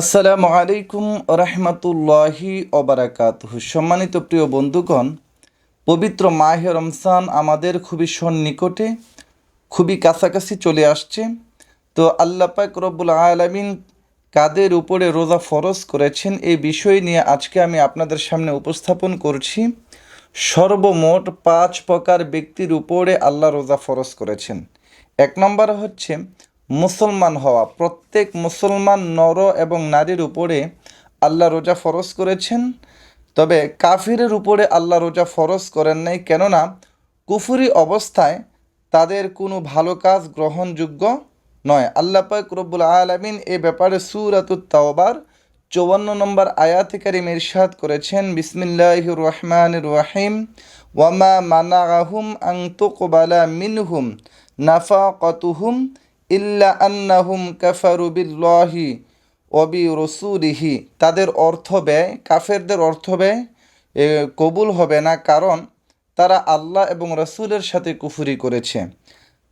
আসসালামু আলাইকুম রহমতুল্লাহি অবরাকাত সম্মানিত প্রিয় বন্ধুগণ, পবিত্র মাহে রমজান আমাদের খুবই সন্নিকটে, খুবই কাছাকাছি চলে আসছে। তো আল্লাহ পাক রব্বুল আলমিন কাদের উপরে রোজা ফরজ করেছেন এই বিষয় নিয়ে আজকে আমি আপনাদের সামনে উপস্থাপন করছি। সর্বমোট পাঁচ প্রকার ব্যক্তির উপরে আল্লাহ রোজা ফরজ করেছেন। এক নম্বর হচ্ছে মুসলমান হওয়া, প্রত্যেক মুসলমান নর এবং নারীর উপরে আল্লাহ রোজা ফরজ করেছেন। তবে কাফিরের উপরে আল্লাহ রোজা ফরজ করেন নাই কেননা কুফুরি অবস্থায় তাদের কোনো ভালো কাজ গ্রহণযোগ্য নয়। আল্লাহ পাক রব্বুল আলমিন এ ব্যাপারে সুরাতুত তাওবার চৌয়ান্ন নম্বর আয়াতে কারিম ইরশাদ করেছেন বিসমিল্লাহ রহমান রহিম। ওয়ামা মানাহুম আং তুকবালা মিনহুম, নাফাকতুহুম ইল্লা আন্নাহুম কাফারু বিল্লাহি অবি রসুলিহি। তাদের অর্থ ব্যয়, কাফেরদের অর্থ ব্যয় কবুল হবে না কারণ তারা আল্লাহ এবং রসুলের সাথে কুফুরি করেছে।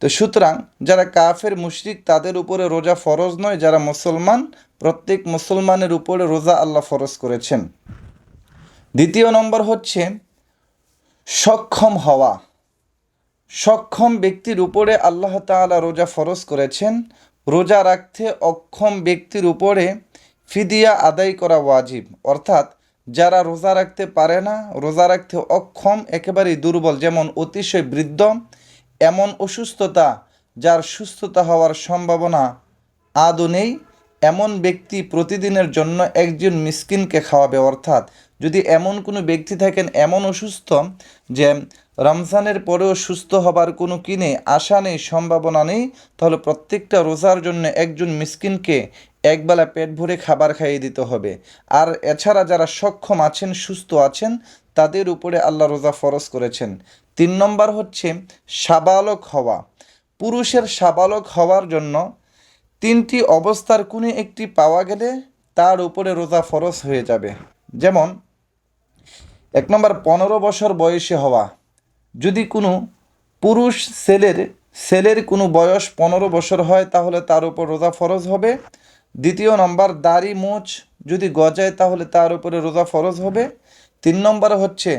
তো সুতরাং যারা কাফের, মুশরিক, তাদের উপরে রোজা ফরজ নয়, যারা মুসলমান, প্রত্যেক মুসলমানের উপরে রোজা আল্লাহ ফরজ করেছেন। দ্বিতীয় নম্বর হচ্ছে সক্ষম হওয়া। সক্ষম ব্যক্তির উপরে আল্লাহ তাআলা রোজা ফরজ করেছেন। রোজা রাখতে অক্ষম ব্যক্তির উপরে ফিদিয়া আদায় করা ওয়াজিব। অর্থাৎ যারা রোজা রাখতে পারে না, রোজা রাখতে অক্ষম, একেবারেই দুর্বল, যেমন অতিশয় বৃদ্ধ, এমন অসুস্থতা যার সুস্থতা হওয়ার সম্ভাবনা আদৌ নেই। এমন ব্যক্তি প্রতিদিনের জন্য একজন মিসকিনকে খাওয়াবে। অর্থাৎ যদি এমন কোনো ব্যক্তি থাকেন এমন অসুস্থ যে রমজানের পরেও সুস্থ হবার কোনো কিনে আশা নেই, সম্ভাবনা নেই। তাহলে প্রত্যেকটা রোজার জন্য একজন মিসকিনকে একবেলা পেট ভরে খাবার খাইয়ে দিতে হবে। আর এছাড়া যারা সক্ষম আছেন, সুস্থ আছেন, তাদের উপরে আল্লাহ রোজা ফরজ করেছেন। তিন নম্বর হচ্ছে সাবালক হওয়া। পুরুষের সাবালক হওয়ার জন্য তিনটি অবস্থার কোনো একটি পাওয়া গেলে তার উপরে রোজা ফরজ হয়ে যাবে। যেমন, এক নম্বর, পনেরো বছর বয়সে হওয়া। যদি কোনো পুরুষ ছেলের ছেলের কোনো বয়স পনেরো বছর হয়, তাহলে তার উপর রোজা ফরজ হবে। দ্বিতীয় নম্বর, দাড়ি মোচ যদি গজায়, তাহলে তার উপরে রোজা ফরজ হবে। তিন নম্বর হচ্ছে,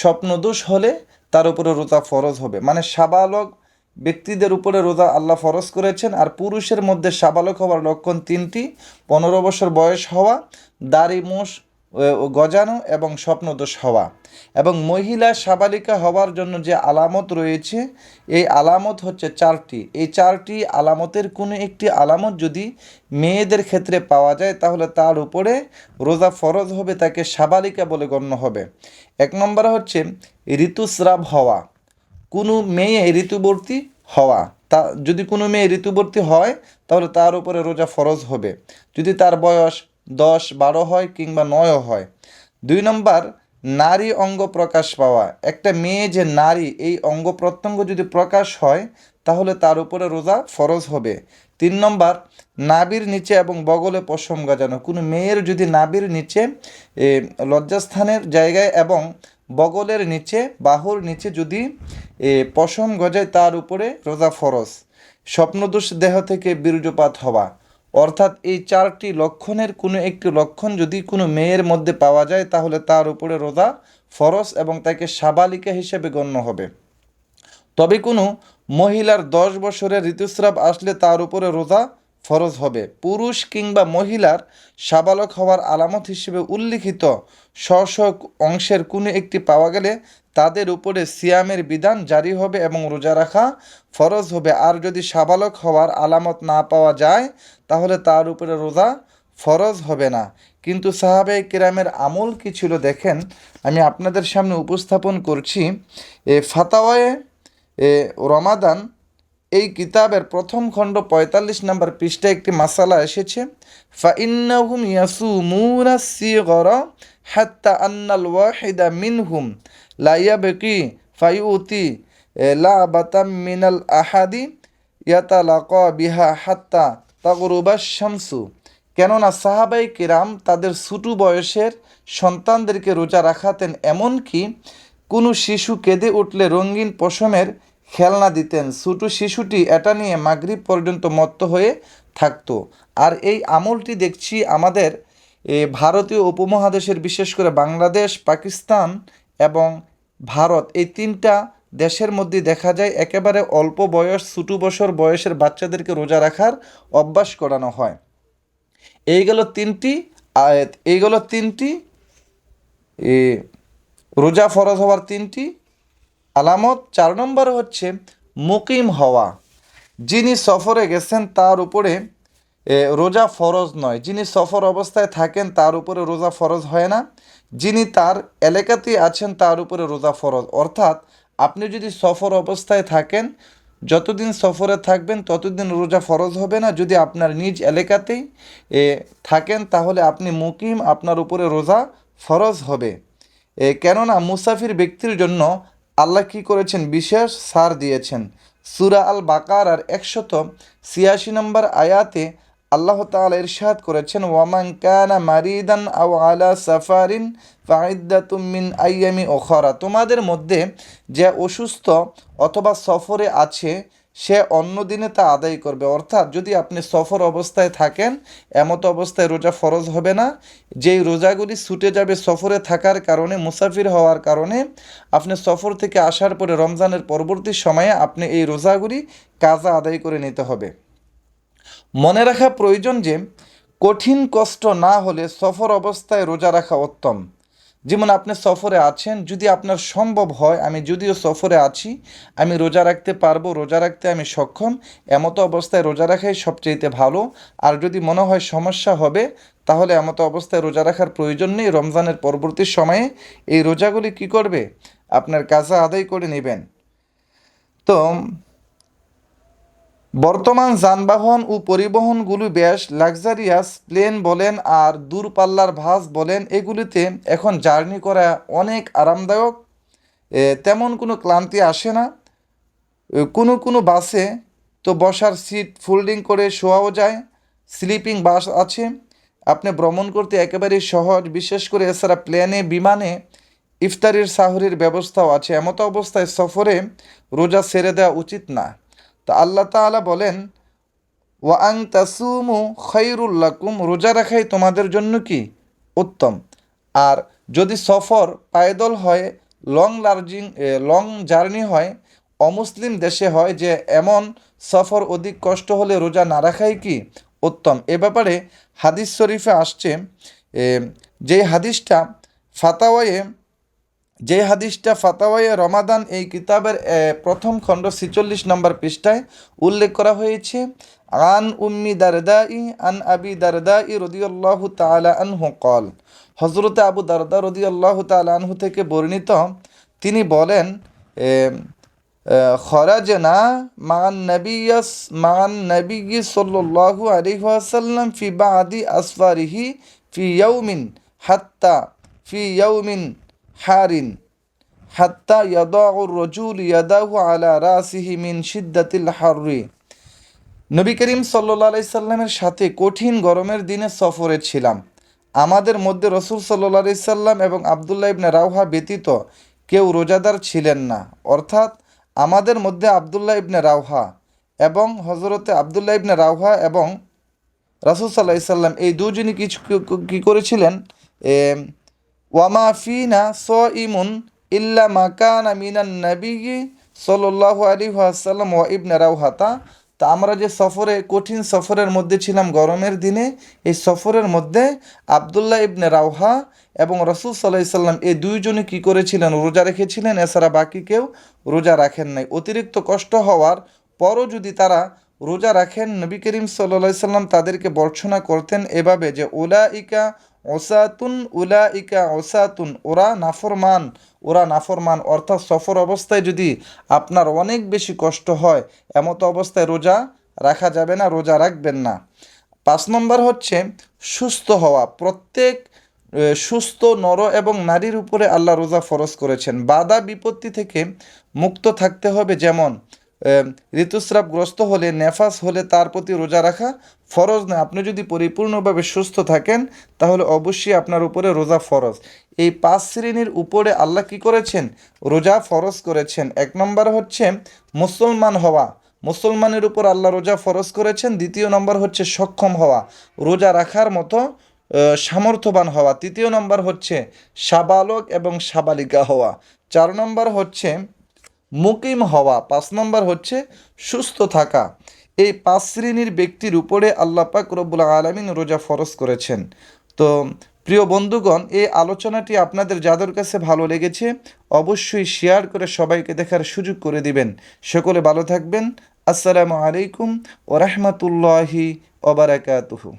স্বপ্নদোষ হলে তার উপরে রোজা ফরজ হবে। মানে সাবালক ব্যক্তিদের উপরে রোজা আল্লাহ ফরজ করেছেন, আর পুরুষের মধ্যে সাবালক হওয়ার লক্ষণ তিনটি। পনেরো বছর বয়স হওয়া, দাড়ি মোষ গজানো এবং স্বপ্নদোষ হওয়া। এবং মহিলা সাবালিকা হওয়ার জন্য যে আলামত রয়েছে, এই আলামত হচ্ছে চারটি। এই চারটি আলামতের কোনো একটি আলামত যদি মেয়েদের ক্ষেত্রে পাওয়া যায়, তাহলে তার উপরে রোজা ফরজ হবে, তাকে সাবালিকা বলে গণ্য হবে। এক নম্বর হচ্ছে ঋতুস্রাব হওয়া। কোনো মেয়ে ঋতুবর্তী হওয়া। তা, যদি কোনো মেয়ে ঋতুবর্তী হয়, তাহলে তার উপরে রোজা ফরজ হবে। যদি তার বয়স দশ, বারো হয় কিংবা নয়ও হয়। দুই নম্বর, নারী অঙ্গ প্রকাশ পাওয়া। একটা মেয়ে যে নারী, এই অঙ্গ প্রত্যঙ্গ যদি প্রকাশ হয়, তাহলে তার উপরে রোজা ফরজ হবে। তিন নম্বর নাবির নিচে এবং বগলে পশম গজানো। কোনো মেয়ের যদি নাবির নিচে লজ্জাস্থানের জায়গায় এবং বগলের নিচে, বাহুর নিচে যদি পশম গজায়, তার উপরে রোজা ফরজ। স্বপ্নদোষ দেহ থেকে বীর্যপাত হওয়া। অর্থাৎ এই চারটি লক্ষণের কোনো একটি লক্ষণ যদি কোনো মেয়ের মধ্যে পাওয়া যায়, তাহলে তার উপরে রোজা ফরস এবং তাকে সাবালিকা হিসেবে গণ্য হবে। তবে কোনো মহিলার দশ বছরের ঋতুস্রাব আসলে তার উপরে রোজা ফরজ হবে। পুরুষ কিংবা মহিলার সাবালক হওয়ার আলামত হিসেবে উল্লিখিত স্ব অংশের কোনো একটি পাওয়া গেলে তাদের উপরে সিয়ামের বিধান জারি হবে এবং রোজা রাখা ফরজ হবে। আর যদি সাবালক হওয়ার আলামত না পাওয়া যায়, তাহলে তার উপরে রোজা ফরজ হবে না। কিন্তু সাহাবে কিরামের আমল কি ছিল দেখেন, আমি আপনাদের সামনে উপস্থাপন করছি। এ ফাতাওয়ায়ে রমাদান এই কিতাবের প্রথম খণ্ড পঁয়তাল্লিশ নম্বর পৃষ্ঠায় একটি মাসালা এসেছে। ফাইন্নাহুম ইয়াসুমুনা সিগরা হাত্তা আন্নাল ওয়াহিদা মিনহুম লা ইয়াবকি ফায়ুতি লা বাতাম মিনাল আহাদি ইয়াতালাকা বিহা হাত্তা তাগরুবা শামসু। কেননা সাহাবাই কিরাম তাদের ছোটো বয়সের সন্তানদেরকে রোজা রাখাতেন এমনকি কোনো শিশু কেঁদে উঠলে রঙিন পশমের খেলনা দিতেন। ছোটো শিশুটি এটা নিয়ে মাগরিব পর্যন্ত মত্ত হয়ে থাকতো। আর এই আমলটি দেখছি আমাদের ভারতীয় উপমহাদেশের, বিশেষ করে বাংলাদেশ, পাকিস্তান এবং ভারত, এই তিনটা দেশের মধ্যে দেখা যায় একেবারে অল্প বয়স, ছোটো বছর বয়সের বাচ্চাদেরকে রোজা রাখার অভ্যাস করানো হয়। এই গেল তিনটি আয়াত, এই গেল তিনটি রোজা ফরজ হওয়ার তিনটি আলামত চার নম্বর হচ্ছে মুকিম হওয়া। যিনি সফরে গেছেন তার উপরে রোজা ফরজ নয়। যিনি সফর অবস্থায় থাকেন তার উপরে রোজা ফরজ হয় না। যিনি তার এলাকাতেই আছেন তার উপরে রোজা ফরজ। অর্থাৎ আপনি যদি সফর অবস্থায় থাকেন, যতদিন সফরে থাকবেন ততদিন রোজা ফরজ হবে না। যদি আপনার নিজ এলাকাতেই থাকেন তাহলে আপনি মুকিম, আপনার উপরে রোজা ফরজ হবে। কেননা মুসাফির ব্যক্তির জন্য আল্লাহ কি করেছেন? বিশেষ সার দিয়েছেন। সুরা আল বাকার আর একশত ছিয়াশি নম্বর আয়াতে আল্লাহ তাল ইরশাদ করেছেন, ওয়ামান কানা মারিদান আও আলা সাফারিন মিন আইয়ামি ওখরা তোমাদের মধ্যে যে অসুস্থ অথবা সফরে আছে সে অন্য দিনে তা আদায় করবে। অর্থাৎ যদি আপনি সফর অবস্থায় থাকেন, এমতো অবস্থায় রোজা ফরজ হবে না। যেই রোজাগুলি ছুটে যাবে সফরে থাকার কারণে, মুসাফির হওয়ার কারণে, আপনি সফর থেকে আসার পরে রমজানের পরবর্তী সময়ে আপনি এই রোজাগুলি কাজা আদায় করে নিতে হবে। মনে রাখা প্রয়োজন যে, কঠিন কষ্ট না হলে সফর অবস্থায় রোজা রাখা উত্তম। যেমন আপনি সফরে আছেন, যদি আপনার সম্ভব হয়, আমি যদিও সফরে আছি, আমি রোজা রাখতে পারব, রোজা রাখতে আমি সক্ষম, এমতো অবস্থায় রোজা রাখাই সবচেয়েতে ভালো। আর যদি মনে হয় সমস্যা হবে, তাহলে এমতো অবস্থায় রোজা রাখার প্রয়োজন নেই। রমজানের পরবর্তী সময়ে এই রোজাগুলি কি করবে? আপনার কাজা আদায় করে নেবেন। তো বর্তমান যানবাহন ও পরিবহনগুলো বেশ লাক্সারিয়াস প্লেন বলেন আর দূরপাল্লার বাস বলেন এগুলিতে এখন জার্নি করা অনেক আরামদায়ক। তেমন কোনো ক্লান্তি আসে না। কোনো কোনো বাসে তো বসার সিট ফোল্ডিং করে শোয়াও যায় স্লিপিং বাস আছে। আপনি ভ্রমণ করতে একেবারেই সহজ, বিশেষ করে এছাড়া প্লেনে বিমানে ইফতারির সাহরির ব্যবস্থাও আছে। এমতো অবস্থায় সফরে রোজা ছেড়ে দেওয়া উচিত না। তা আল্লাহ তাআলা বলেন ওয়াং তাসুমু খৈরুল্লাকুম রোজা রাখাই তোমাদের জন্য কি? উত্তম। আর যদি সফর পায়দল হয়, লং লার্জিং লং জার্নি হয়, অমুসলিম দেশে হয় যে এমন সফর অধিক কষ্ট হলে রোজা না রাখাই কি? উত্তম। এ ব্যাপারে হাদিস শরীফে আসছে যেই হাদিসটা ফাতাওয়ায়ে যে হাদিসটা ফাতাওয়ায়ে রমাদান এই কিতাবের প্রথম খণ্ড ছিচল্লিশ নম্বর পৃষ্ঠায় উল্লেখ করা হয়েছে, আন উম্মি দারদাই আন আবি দারদাই রদিয়াল্লাহু তাআলা আনহু কল হজরতে আবু দারদা রদিয়াল্লাহু তাআলা আনহু থেকে বর্ণিত, তিনি বলেন খরাজনা মান নবিয়াস মান নবী সাল্লাল্লাহু আলাইহি ওয়াসাল্লাম ফি বাদি আসফারিহি ফি ইয়াউমিন, হাত্তা ফি ইয়াউমিন হারিন, হাত্তা ইয়াদাউ রজুল ইয়াদাহু আলা রাসিহি মিন শিদ্দাতিল হাররি। নবী করিম সাল্লা সাল্লামের সাথে কঠিন গরমের দিনে সফরে ছিলাম। আমাদের মধ্যে রসুল সাল্লা সাল্লাম এবং আবদুল্লাহ ইবনে রাউহা ব্যতীত কেউ রোজাদার ছিলেন না। অর্থাৎ আমাদের মধ্যে আবদুল্লাহ ইবনে রাউহা এবং হজরতে আবদুল্লাহ ইবনে রাউহা এবং রাসুল সাল্লাহ সাল্লাম এই দুজনই কিছু কী করেছিলেন? ওয়ামা ফিনা স ইমুন ইল্লা মাকানা মিনান নবী সাল্লাল্লাহু আলাইহি ওয়াসাল্লাম ওয়া ইবনে রাউহাতা। তা আমরা যে সফরে, কঠিন সফরের মধ্যে ছিলাম গরমের দিনে, এই সফরের মধ্যে আবদুল্লাহ ইবনে রাউহা এবং রসুল সাল্লাহ সাল্লাম এই দুইজনে কী করেছিলেন? রোজা রেখেছিলেন, এছাড়া বাকি কেউ রোজা রাখেন নাই। অতিরিক্ত কষ্ট হওয়ার পরও যদি তারা রোজা রাখেন, নবী করিম সাল্লা সাল্লাম তাদেরকে বর্ষনা করতেন এভাবে যে ওলা ইকা ওসাতুন উলা ইকা ওসাতুন। ওরা নাফরমান। ওরা নাফরমান অর্থাৎ সফর অবস্থায় যদি আপনার অনেক বেশি কষ্ট হয়, এমতো অবস্থায় রোজা রাখা যাবে না, রোজা রাখবেন না। পাঁচ নম্বর হচ্ছে সুস্থ হওয়া। প্রত্যেক সুস্থ, নর এবং নারীর উপরে আল্লাহ রোজা ফরজ করেছেন। বাধা বিপত্তি থেকে মুক্ত থাকতে হবে। যেমন ঋতুস্রাবগ্রস্ত হলে, নেফাস হলে তার প্রতি রোজা রাখা ফরজ নয়। আপনি যদি পরিপূর্ণভাবে সুস্থ থাকেন, তাহলে অবশ্যই আপনার উপরে রোজা ফরজ। এই পাঁচ শ্রেণির উপরে আল্লাহ কি করেছেন? রোজা ফরজ করেছেন। এক নম্বর হচ্ছে মুসলমান হওয়া। মুসলমানের উপর আল্লাহ রোজা ফরজ করেছেন। দ্বিতীয় নম্বর হচ্ছে সক্ষম হওয়া। রোজা রাখার মতো সামর্থ্যবান হওয়া। তৃতীয় নম্বর হচ্ছে সাবালক এবং সাবালিকা হওয়া। চার নম্বর হচ্ছে মুকিম হওয়া, পাঁচ নম্বর হচ্ছে সুস্থ থাকা। এই পাঁচ শ্রেণির ব্যক্তির উপরে আল্লাহ পাক রব্বুল আলমিন রোজা ফরজ করেছেন। তো প্রিয় বন্ধুগণ, এই আলোচনাটি আপনাদের যাদের কাছে ভালো লেগেছে, অবশ্যই শেয়ার করে সবাইকে দেখার সুযোগ করে দিবেন। সকলে ভালো থাকবেন। আসসালামু আলাইকুম ও রহমতুল্লাহি ওবরাকাতুহু